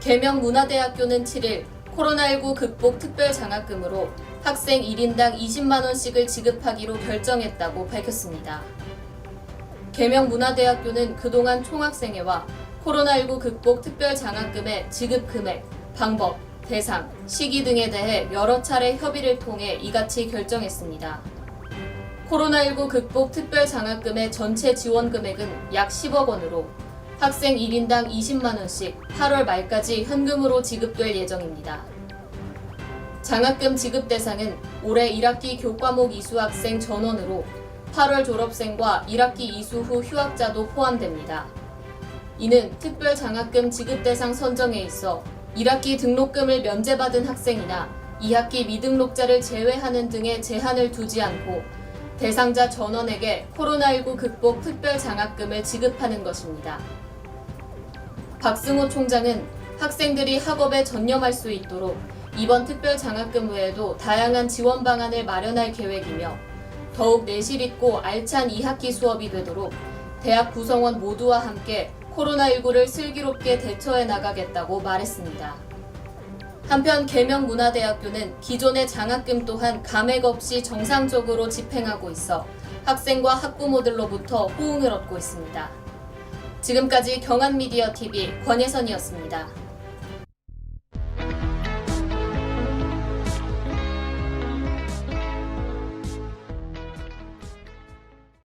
계명문화대학교는 7일 코로나19 극복 특별 장학금으로 학생 1인당 20만 원씩을 지급하기로 결정했다고 밝혔습니다. 계명문화대학교는 그동안 총학생회와 코로나19 극복 특별 장학금의 지급 금액, 방법, 대상, 시기 등에 대해 여러 차례 협의를 통해 이같이 결정했습니다. 코로나19 극복 특별 장학금의 전체 지원 금액은 약 10억 원으로 학생 1인당 20만 원씩 8월 말까지 현금으로 지급될 예정입니다. 장학금 지급 대상은 올해 1학기 교과목 이수 학생 전원으로 8월 졸업생과 1학기 이수 후 휴학자도 포함됩니다. 이는 특별 장학금 지급 대상 선정에 있어 1학기 등록금을 면제받은 학생이나 2학기 미등록자를 제외하는 등의 제한을 두지 않고 대상자 전원에게 코로나19 극복 특별 장학금을 지급하는 것입니다. 박승호 총장은 학생들이 학업에 전념할 수 있도록 이번 특별 장학금 외에도 다양한 지원 방안을 마련할 계획이며 더욱 내실 있고 알찬 2학기 수업이 되도록 대학 구성원 모두와 함께 코로나19를 슬기롭게 대처해 나가겠다고 말했습니다. 한편 계명문화대학교는 기존의 장학금 또한 감액 없이 정상적으로 집행하고 있어 학생과 학부모들로부터 호응을 얻고 있습니다. 지금까지 경한미디어TV 권예선이었습니다.